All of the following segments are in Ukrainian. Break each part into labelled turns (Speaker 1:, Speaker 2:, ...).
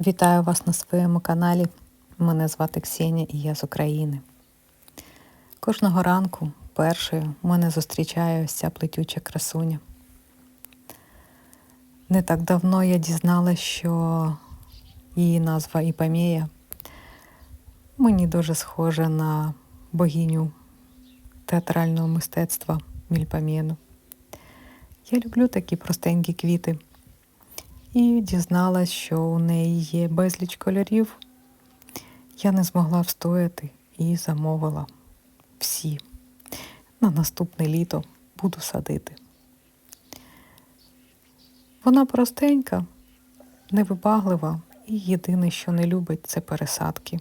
Speaker 1: Вітаю вас на своєму каналі. Мене звати Ксенія і я з України. Кожного ранку першою мене зустрічає ось ця плетюча красуня. Не так давно я дізналась, що її назва Іпамія мені дуже схожа на богиню театрального мистецтва Мільпамєну. Я люблю такі простенькі квіти і дізналась, що у неї є безліч кольорів. Я не змогла встояти і замовила всі. На наступне літо буду садити. Вона простенька, невибаглива і єдине, що не любить, це пересадки.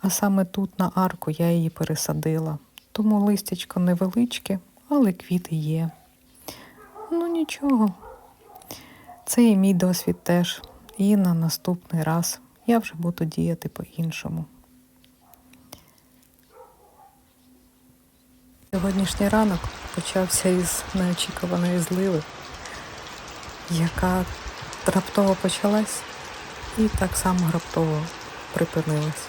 Speaker 1: А саме тут на арку я її пересадила. Тому листячко невеличке, але квіти є. Ну нічого. Це і мій досвід теж. І на наступний раз я вже буду діяти по-іншому. Сьогоднішній ранок почався із неочікуваної зливи, яка раптово почалась і так само раптово припинилась.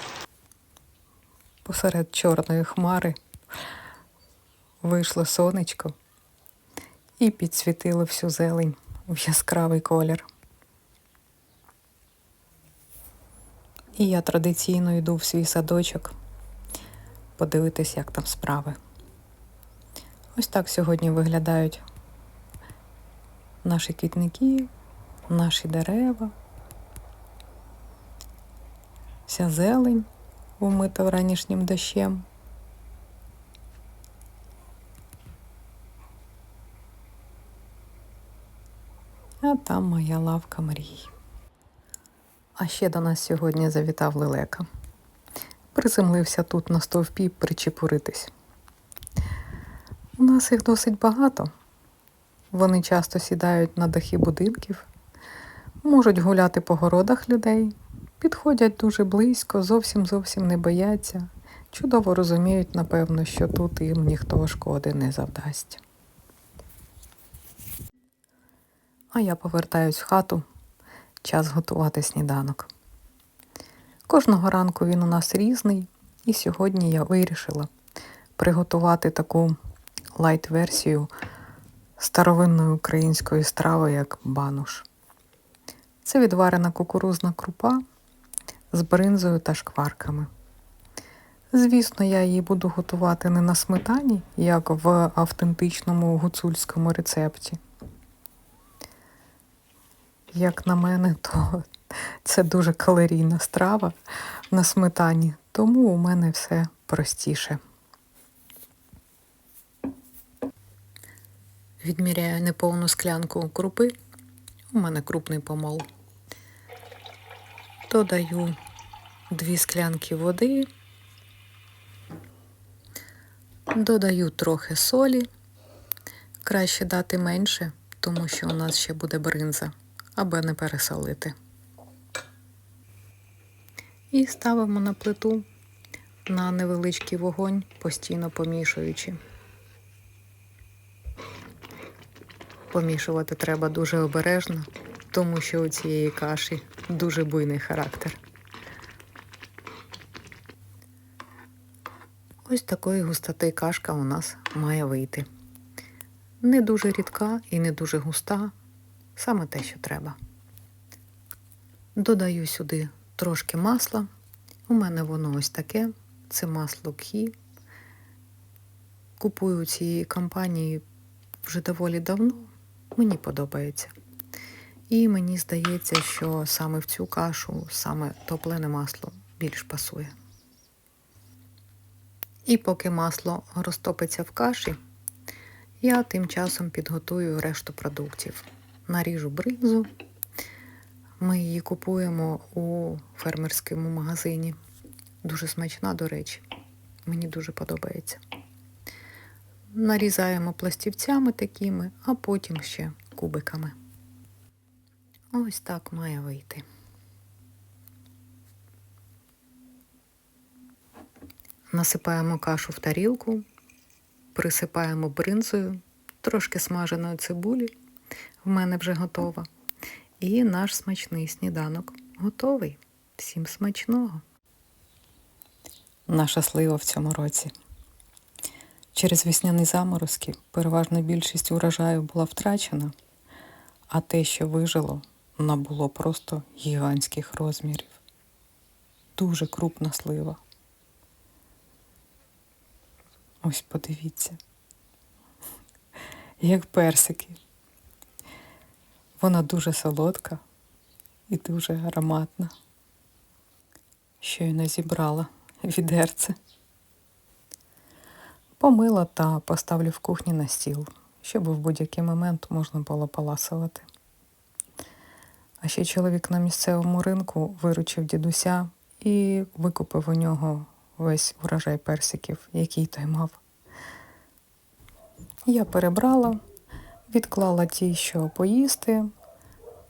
Speaker 1: Посеред чорної хмари вийшло сонечко і підсвітило всю зелень в яскравий колір. І я традиційно йду в свій садочок подивитись, як там справи. Ось так сьогодні виглядають наші квітники, наші дерева, вся зелень умита вранішнім дощем. А там моя лавка мрій. А ще до нас сьогодні завітав лелека. Приземлився тут на стовпі причепуритись. У нас їх досить багато. Вони часто сідають на дахи будинків, можуть гуляти по городах людей, підходять дуже близько, зовсім зовсім не бояться. Чудово розуміють, напевно, що тут їм ніхто шкоди не завдасть. А я повертаюсь в хату. Час готувати сніданок. Кожного ранку він у нас різний, і сьогодні я вирішила приготувати таку лайт-версію старовинної української страви, як бануш. Це відварена кукурузна крупа з бринзою та шкварками. Звісно, я її буду готувати не на сметані, як в автентичному гуцульському рецепті. Як на мене, то це дуже калорійна страва на сметані, тому у мене все простіше. Відміряю неповну склянку крупи. У мене крупний помол. Додаю дві склянки води, додаю трохи солі. Краще дати менше, тому що у нас ще буде бринза аби не пересолити. І ставимо на плиту на невеличкий вогонь, постійно помішуючи. Помішувати треба дуже обережно, тому що у цієї каші дуже буйний характер. Ось такої густоти кашка у нас має вийти. Не дуже рідка і не дуже густа, Саме те, що треба. Додаю сюди трошки масла. У мене воно ось таке. Це масло кхі. Купую цієї компанії вже доволі давно. Мені подобається. І мені здається, що саме в цю кашу, саме топлене масло більш пасує. І поки масло розтопиться в каші, я тим часом підготую решту продуктів наріжу бринзу. Ми її купуємо у фермерському магазині. Дуже смачна, до речі. Мені дуже подобається. Нарізаємо пластівцями такими, а потім ще кубиками. Ось так має вийти. Насипаємо кашу в тарілку, присипаємо бринзою, трошки смаженої цибулі в мене вже готова. І наш смачний сніданок готовий. Всім смачного. Наша слива в цьому році. Через весняні заморозки переважна більшість урожаю була втрачена, а те, що вижило, набуло просто гігантських розмірів. Дуже крупна слива. Ось подивіться, як персики. Вона дуже солодка і дуже ароматна. Щойно зібрала відерце. Помила та поставлю в кухні на стіл, щоб в будь-який момент можна було поласувати. А ще чоловік на місцевому ринку виручив дідуся і викупив у нього весь урожай персиків, який той мав. Я перебрала, відклала ті, що поїсти.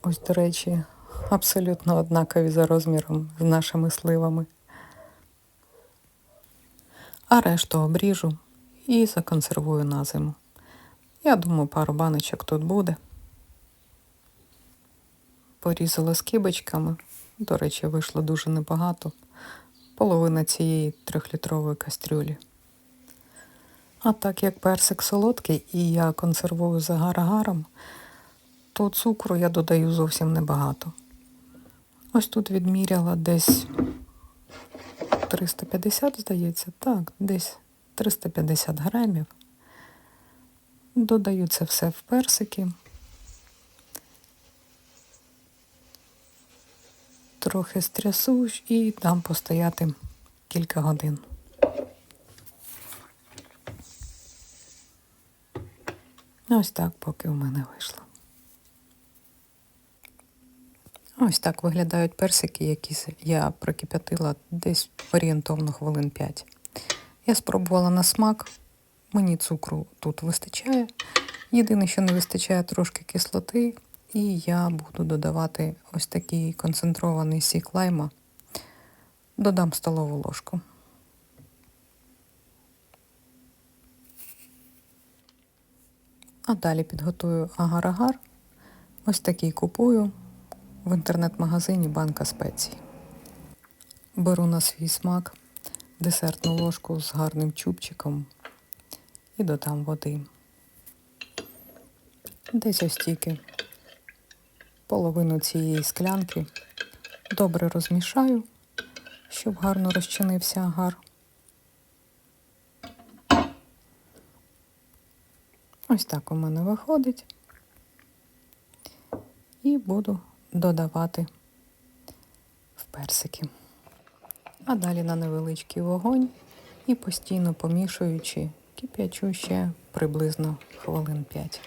Speaker 1: Ось, до речі, абсолютно однакові за розміром з нашими сливами. А решту обріжу і законсервую на зиму. Я думаю, пару баночок тут буде. Порізала скибочками. До речі, вийшло дуже небагато. Половина цієї трьохлітрової кастрюлі. А так як персик солодкий і я консервую за гарагаром, то цукру я додаю зовсім небагато. Ось тут відміряла десь 350, здається, так, десь 350 грамів. Додаю це все в персики. Трохи стрясу і дам постояти кілька годин. Ось так поки у мене вийшло. Ось так виглядають персики, які я прокип'ятила десь орієнтовно хвилин 5. Я спробувала на смак, мені цукру тут вистачає. Єдине, що не вистачає трошки кислоти, і я буду додавати ось такий концентрований сік лайма. Додам столову ложку. А далі підготую агар-агар. Ось такий купую в інтернет-магазині банка спецій. Беру на свій смак десертну ложку з гарним чубчиком і додам води. Десь ось тільки половину цієї склянки добре розмішаю, щоб гарно розчинився агар. Ось так у мене виходить. І буду додавати в персики. А далі на невеличкий вогонь і постійно помішуючи, кип'ячу ще приблизно хвилин 5.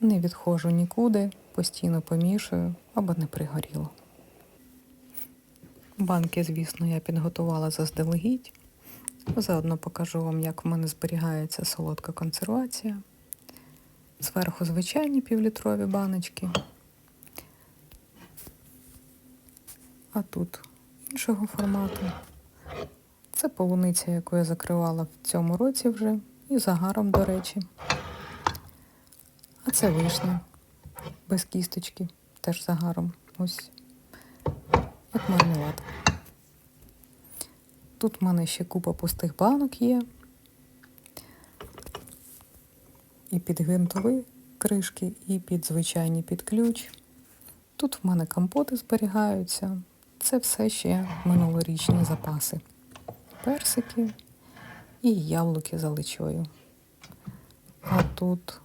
Speaker 1: Не відходжу нікуди, постійно помішую, аби не пригоріло. Банки, звісно, я підготувала заздалегідь. Заодно покажу вам, як в мене зберігається солодка консервація. Зверху звичайні півлітрові баночки. А тут іншого формату. Це полуниця, яку я закривала в цьому році вже, і загаром, до речі. А це вишня без кісточки, теж загаром. Ось як мармелад. Тут в мене ще купа пустих банок є. І під гвинтові кришки, і під звичайні під ключ. Тут в мене компоти зберігаються. Це все ще минулорічні запаси. Персики і яблуки за личою. А тут,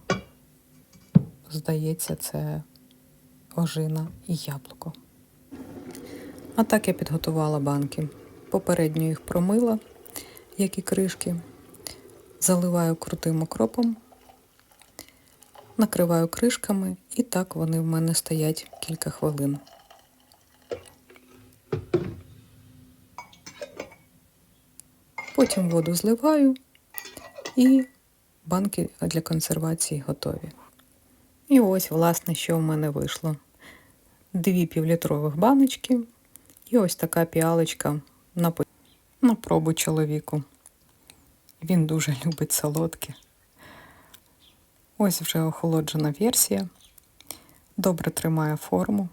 Speaker 1: здається, це ожина і яблуко. А так я підготувала банки. Попередньо їх промила, як і кришки, заливаю крутим окропом, накриваю кришками, і так вони в мене стоять кілька хвилин. Потім воду зливаю і банки для консервації готові. І ось, власне, що в мене вийшло. Дві півлітрових баночки і ось така піалочка на, на пробу чоловіку. Він дуже любить солодке. Ось вже охолоджена версія. Добре тримає форму.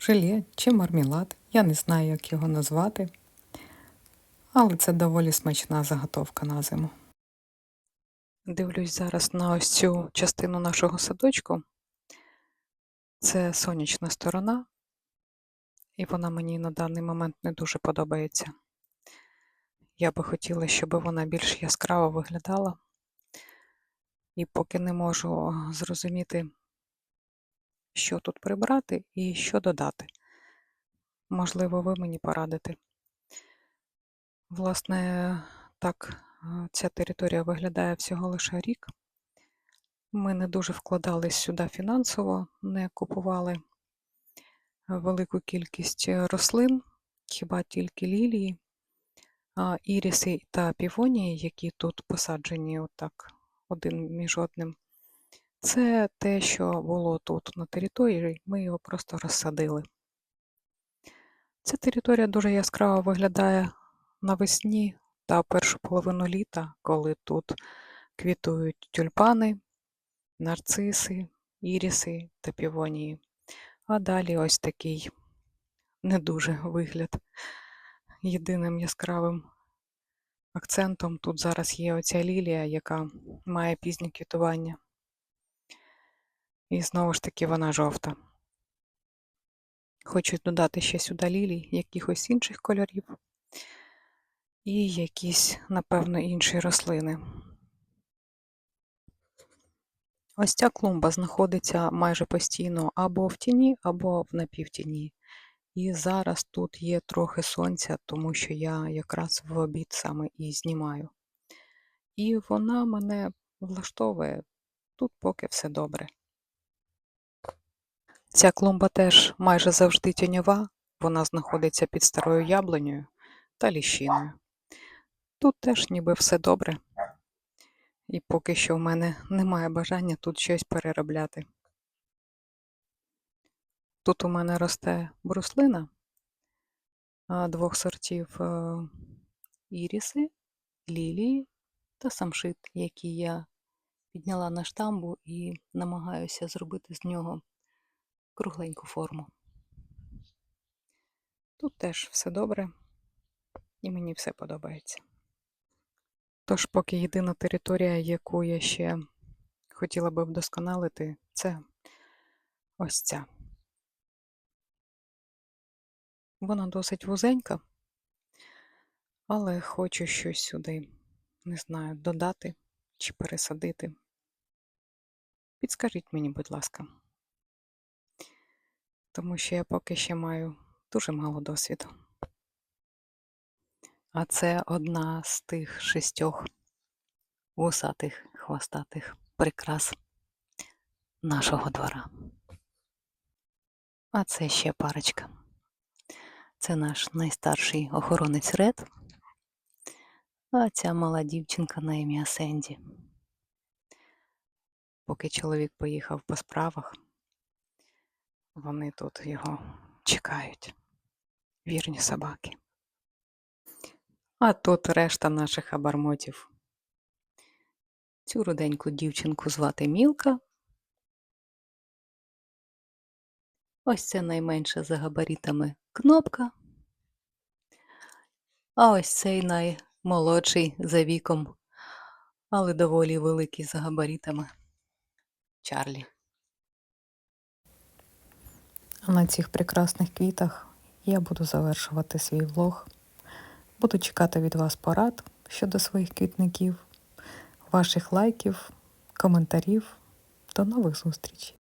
Speaker 1: желе чи мармелад. Я не знаю, як його назвати. Але це доволі смачна заготовка на зиму. Дивлюсь зараз на ось цю частину нашого садочку. Це сонячна сторона, і вона мені на даний момент не дуже подобається. Я би хотіла, щоб вона більш яскраво виглядала. І поки не можу зрозуміти, що тут прибрати і що додати. Можливо, ви мені порадите. Власне, так, е, ця територія виглядає всього лише рік. Ми не дуже вкладались сюди фінансово, не купували велику кількість рослин, хіба тільки лілії, іріси та півонії, які тут посаджені отак один між одним. Це те, що було тут на території, ми його просто розсадили. Ця територія дуже яскраво виглядає навесні та першу половину літа, коли тут квітують тюльпани, нарциси, іріси та півонії. А далі ось такий не дуже вигляд. Єдиним яскравим акцентом тут зараз є оця лілія, яка має пізнє квітування. І знову ж таки вона жовта. Хочу додати ще сюди лілій, якихось інших кольорів і якісь, напевно, інші рослини. Ось ця клумба знаходиться майже постійно або в тіні, або в напівтіні. І зараз тут є трохи сонця, тому що я якраз в обід саме і знімаю. І вона мене влаштовує. Тут поки все добре. Ця клумба теж майже завжди тіньова, вона знаходиться під старою яблунею та ліщиною. Тут теж ніби все добре. І поки що в мене немає бажання тут щось переробляти. Тут у мене росте бруслина двох сортів е, іріси, лілії та самшит, які я підняла на штамбу і намагаюся зробити з нього кругленьку форму. Тут теж все добре, і мені все подобається. Тож, поки єдина територія, яку я ще хотіла би вдосконалити, це ось ця. Вона досить вузенька, але хочу щось сюди, не знаю, додати чи пересадити. Підскажіть мені, будь ласка, тому що я поки ще маю дуже мало досвіду. А це одна з тих шістьох вусатих хвостатих прикрас нашого двора. А це ще парочка. Це наш найстарший охоронець Ред, а ця мала дівчинка на ім'я Сенді. Поки чоловік поїхав по справах, вони тут його чекають. Вірні собаки. А тут решта наших абармотів. Цю руденьку дівчинку звати Мілка. Ось це найменша за габаритами кнопка. А ось цей наймолодший за віком, але доволі великий за габаритами Чарлі. А на цих прекрасних квітах я буду завершувати свій влог. Буду чекати від вас порад щодо своїх квітників, ваших лайків, коментарів. До нових зустрічей!